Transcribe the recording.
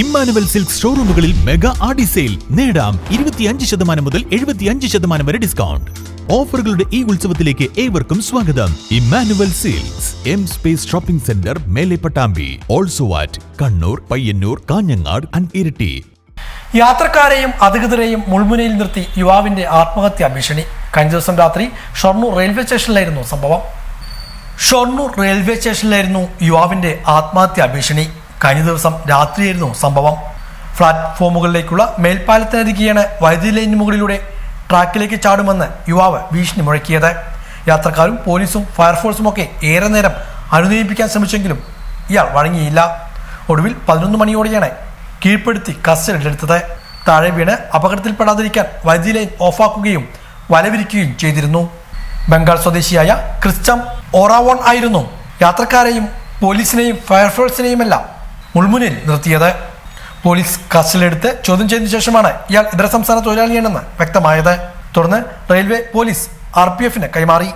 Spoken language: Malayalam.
ഇമ്മാനുവൽ സിൽക്ക് ഷോറൂമുകളിൽ മെഗാ ആഡി സെയിൽ. നേടാം ഇരുപത്തിയഞ്ച് ശതമാനം മുതൽ എഴുപത്തിയഞ്ച് ശതമാനം വരെ ഡിസ്കൗണ്ട്. ഓഫറുകളുടെ ഈ ഉത്സവത്തിലേക്ക് ഏവർക്കും സ്വാഗതം. Emmanuel silks M space shopping centre Mele Pattambi. Also at Kannur Payyanur Kanhangad and Iritty. യാത്രക്കാരെയും അധികൃതരെയും മുൾമുനയിൽ നിർത്തി യുവാവിന്റെ ആത്മഹത്യാ ഭീഷണി. കഴിഞ്ഞ ദിവസം രാത്രി ഷൊർണൂർ റെയിൽവേ സ്റ്റേഷനിലായിരുന്നു സംഭവം. ഷൊർണൂർ റെയിൽവേ സ്റ്റേഷനിലായിരുന്നു യുവാവിന്റെ ആത്മഹത്യാ ഭീഷണി. കഴിഞ്ഞ ദിവസം രാത്രിയായിരുന്നു സംഭവം. പ്ലാറ്റ്ഫോമുകളിലേക്കുള്ള മേൽപ്പാലത്തിനരികെയാണ് വൈദ്യുതി ലൈനിന് മുകളിലൂടെ ട്രാക്കിലേക്ക് ചാടുമെന്ന് യുവാവ് ഭീഷണി മുഴക്കിയത്. യാത്രക്കാരും പോലീസും ഫയർഫോഴ്സും ഒക്കെ ഏറെ നേരം അനുനയിപ്പിക്കാൻ ശ്രമിച്ചെങ്കിലും ഇയാൾ വഴങ്ങിയില്ല. ഒടുവിൽ പതിനൊന്ന് മണിയോടെയാണ് കീഴ്പ്പെടുത്തി കസ്റ്റഡിയിലെടുത്തത്. താഴെ വീണ് അപകടത്തിൽപ്പെടാതിരിക്കാൻ വൈദ്യുതി ലൈൻ ഓഫാക്കുകയും വലവിരിക്കുകയും ചെയ്തിരുന്നു. ബംഗാൾ സ്വദേശിയായ ക്രിസ്റ്റം ഓറാവോൺ ആയിരുന്നു. യാത്രക്കാരെയും പോലീസിനെയും ഫയർഫോഴ്സിനെയുമെല്ലാം മുൾമുനിൽ നിർത്തിയത്. പോലീസ് കസ്റ്റഡിയിലെടുത്ത് ചോദ്യം ചെയ്തതിനു ശേഷമാണ് ഇയാൾ ഇതര സംസ്ഥാന തൊഴിലാളിയാണെന്ന് വ്യക്തമായത്. തുടർന്ന് റെയിൽവേ പോലീസ് ആർ പി എഫിന് കൈമാറി.